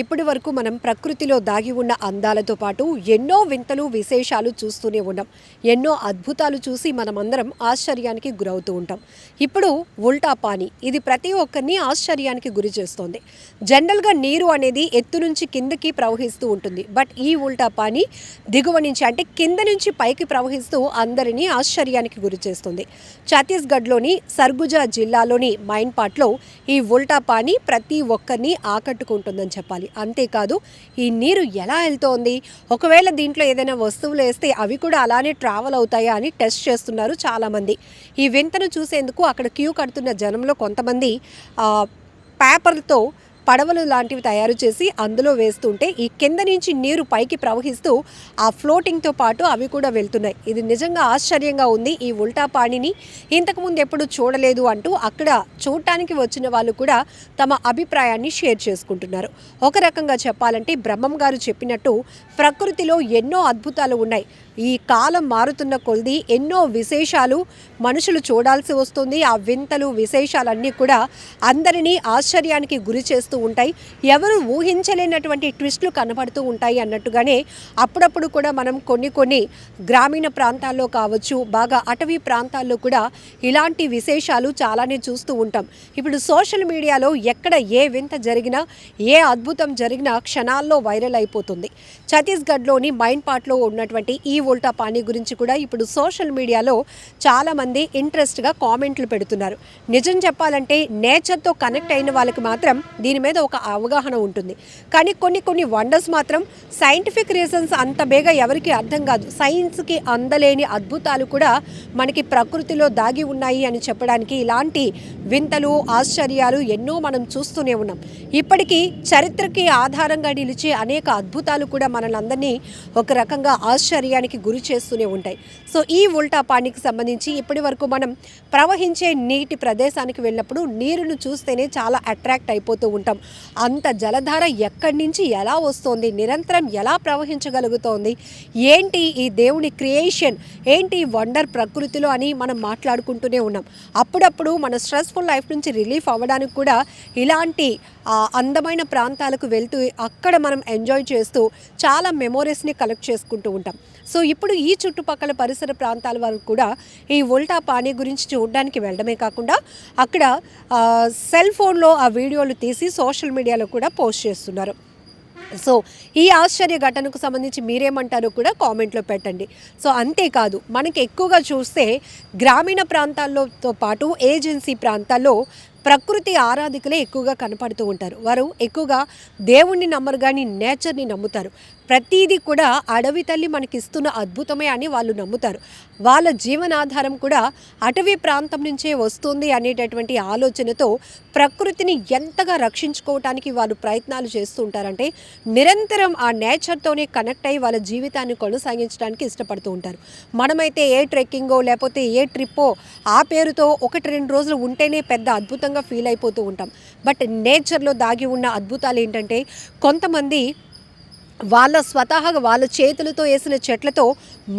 ఇప్పటి వరకు మనం ప్రకృతిలో దాగి ఉన్న అందాలతో పాటు ఎన్నో వింతలు విశేషాలు చూస్తూనే ఉన్నాం. ఎన్నో అద్భుతాలు చూసి మనమందరం ఆశ్చర్యానికి గురవుతూ ఉంటాం. ఇప్పుడు ఉల్టా పానీ ఇది ప్రతి ఒక్కరిని ఆశ్చర్యానికి గురి చేస్తోంది. జనరల్గా నీరు అనేది ఎత్తు నుంచి కిందకి ప్రవహిస్తూ ఉంటుంది. బట్ ఈ ఉల్టా పానీ దిగువ నుంచి అంటే కింద నుంచి పైకి ప్రవహిస్తూ అందరినీ ఆశ్చర్యానికి గురి చేస్తుంది. ఛత్తీస్గఢ్లోని సర్గుజా జిల్లాలోని మైన్పాట్లో ఈ ఉల్టా పానీ ప్రతి ఒక్కరిని ఆకట్టుకుంటుందని చెప్పాలి. అంతేకాదు ఈ నీరు ఎలా వెళ్తోంది? ఒకవేళ దీంట్లో ఏదైనా వస్తువులు వేస్తే అవి కూడా అలానే ట్రావెల్ అవుతాయా అని టెస్ట్ చేస్తున్నారు చాలామంది. ఈ వింతను చూసేందుకు అక్కడ క్యూ కడుతున్న జనంలో కొంతమంది పేపర్తో పడవలు లాంటివి తయారు చేసి అందులో వేస్తుంటే ఈ కింద నుంచి నీరు పైకి ప్రవహిస్తూ ఆ ఫ్లోటింగ్తో పాటు అవి కూడా వెళ్తున్నాయి. ఇది నిజంగా ఆశ్చర్యంగా ఉంది. ఈ ఉల్టా పాణిని ఇంతకుముందు ఎప్పుడు చూడలేదు అంటూ అక్కడ చూడటానికి వచ్చిన వాళ్ళు కూడా తమ అభిప్రాయాన్ని షేర్ చేసుకుంటున్నారు. ఒక రకంగా చెప్పాలంటే బ్రహ్మం గారు చెప్పినట్టు ప్రకృతిలో ఎన్నో అద్భుతాలు ఉన్నాయి. ఈ కాలం మారుతున్న కొలది ఎన్నో విశేషాలు మనుషులు చూడాల్సి వస్తుంది. ఆ వింతలు విశేషాలన్నీ కూడా అందరినీ ఆశ్చర్యానికి గురి చేస్తూ ఉంటాయి. ఎవరు ఊహించలేనటువంటి ట్విస్ట్లు కనబడుతూ ఉంటాయి అన్నట్టుగానే అప్పుడప్పుడు కూడా మనం కొన్ని కొన్ని గ్రామీణ ప్రాంతాల్లో కావచ్చు బాగా అటవీ ప్రాంతాల్లో కూడా ఇలాంటి విశేషాలు చాలానే చూస్తూ ఉంటాం. ఇప్పుడు సోషల్ మీడియాలో ఎక్కడ ఏ వింత జరిగినా ఏ అద్భుతం జరిగినా క్షణాల్లో వైరల్ అయిపోతుంది. ఛత్తీస్గఢ్లోని మైన్పాట్లో ఉన్నటువంటి ఈ వోల్టా పానీ గురించి కూడా ఇప్పుడు సోషల్ మీడియాలో చాలామంది ఇంట్రెస్ట్గా కామెంట్లు పెడుతున్నారు. నిజం చెప్పాలంటే నేచర్తో కనెక్ట్ అయిన వాళ్ళకి మాత్రం దీని మీద ఒక అవగాహన ఉంటుంది. కానీ కొన్ని కొన్ని వండర్స్ మాత్రం సైంటిఫిక్ రీజన్స్ అంత బేగా ఎవరికి అర్థం కాదు. సైన్స్కి అందలేని అద్భుతాలు కూడా మనకి ప్రకృతిలో దాగి ఉన్నాయి అని చెప్పడానికి ఇలాంటి వింతలు ఆశ్చర్యాలు ఎన్నో మనం చూస్తూనే ఉన్నాం. ఇప్పటికీ చరిత్రకి ఆధారంగా నిలిచే అనేక అద్భుతాలు కూడా మనల్ని ఒక రకంగా ఆశ్చర్యానికి గురి చేస్తూనే ఉంటాయి. సో ఈ ఉల్టా పానీకి సంబంధించి ఇప్పటి వరకు మనం ప్రవహించే నీటి ప్రదేశానికి వెళ్ళినప్పుడు నీరును చూస్తేనే చాలా అట్రాక్ట్ అయిపోతూ ఉంటాం. అంత జలధార ఎక్కడి నుంచి ఎలా వస్తోంది? నిరంతరం ఎలా ప్రవహించగలుగుతోంది? ఏంటి ఈ దేవుని క్రియేషన్? ఏంటి వండర్ ప్రకృతిలో అని మనం మాట్లాడుకుంటూనే ఉన్నాం. అప్పుడప్పుడు మన స్ట్రెస్ఫుల్ లైఫ్ నుంచి రిలీఫ్ అవ్వడానికి కూడా ఇలాంటి అందమైన ప్రాంతాలకు వెళ్తూ అక్కడ మనం ఎంజాయ్ చేస్తూ చాలా మెమోరీస్ని కలెక్ట్ చేసుకుంటూ ఉంటాం. సో ఇప్పుడు ఈ చుట్టుపక్కల పరిసర ప్రాంతాల వరకు కూడా ఈ ఉల్టా పానీ గురించి చూడడానికి వెళ్ళడమే కాకుండా అక్కడ సెల్ ఫోన్లో ఆ వీడియోలు తీసి సోషల్ మీడియాలో కూడా పోస్ట్ చేస్తున్నారు. సో ఈ ఆశ్చర్య ఘటనకు సంబంధించి మీరేమంటారో కూడా కామెంట్లో పెట్టండి. సో అంతేకాదు మనకి ఎక్కువగా చూస్తే గ్రామీణ ప్రాంతాల్లోతో పాటు ఏజెన్సీ ప్రాంతాల్లో ప్రకృతి ఆరాధికులే ఎక్కువగా కనపడుతూ ఉంటారు. వారు ఎక్కువగా దేవుణ్ణి నమ్మరు కానీ నేచర్ని నమ్ముతారు. ప్రతీది కూడా అడవి తల్లి మనకి ఇస్తున్న అద్భుతమే అని వాళ్ళు నమ్ముతారు. వాళ్ళ జీవనాధారం కూడా అటవీ ప్రాంతం నుంచే వస్తుంది అనేటటువంటి ఆలోచనతో ప్రకృతిని ఎంతగా రక్షించుకోవటానికి వాళ్ళు ప్రయత్నాలు చేస్తూ ఉంటారంటే నిరంతరం ఆ నేచర్తోనే కనెక్ట్ అయ్యి వాళ్ళ జీవితాన్ని కొనసాగించడానికి ఇష్టపడుతూ ఉంటారు. మనమైతే ఏ ట్రెక్కింగో లేకపోతే ఏ ట్రిప్పో ఆ పేరుతో ఒకటి రెండు రోజులు ఉంటేనే పెద్ద అద్భుతంగా ఫీల్ అయిపోతూ ఉంటాం. బట్ నేచర్లో దాగి ఉన్న అద్భుతాలు ఏంటంటే కొంతమంది వాళ్ళ స్వతహాగా వాళ్ళ చేతులతో వేసిన చెట్లతో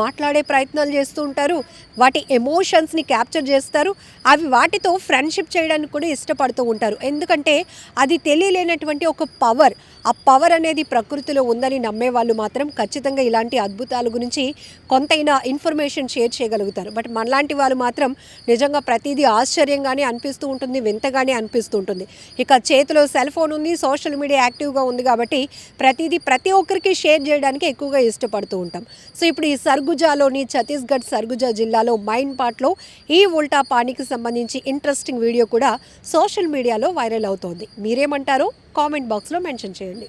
మాట్లాడే ప్రయత్నాలు చేస్తూ ఉంటారు. వాటి ఎమోషన్స్ని క్యాప్చర్ చేస్తారు. అవి వాటితో ఫ్రెండ్షిప్ చేయడానికి కూడా ఇష్టపడుతూ ఉంటారు. ఎందుకంటే అది తెలియలేనటువంటి ఒక పవర్ ఆ పవర్ అనేది ప్రకృతిలో ఉందని నమ్మే వాళ్ళు మాత్రం ఖచ్చితంగా ఇలాంటి అద్భుతాల గురించి కొంతైనా ఇన్ఫర్మేషన్ షేర్ చేయగలుగుతారు. బట్ మనలాంటి వాళ్ళు మాత్రం నిజంగా ప్రతిదీ ఆశ్చర్యంగానే అనిపిస్తూ ఉంటుంది వింతగానే అనిపిస్తూ ఉంటుంది. ఇక చేతిలో సెల్ ఫోన్ ఉంది సోషల్ మీడియా యాక్టివ్గా ఉంది కాబట్టి ప్రతిదీ ప్రతి ఒకరికి షేర్ చేయడానికి ఎక్కువగా ఇష్టపడుతూ ఉంటాం. సో ఇప్పుడు ఈ సర్గుజాలోని ఛత్తీస్గఢ్ సర్గుజా జిల్లాలో మైన్ పాట్లో ఈ ఉల్టా పానీకి సంబంధించి ఇంట్రెస్టింగ్ వీడియో కూడా సోషల్ మీడియాలో వైరల్ అవుతోంది. మీరేమంటారో కామెంట్ బాక్స్లో మెన్షన్ చేయండి.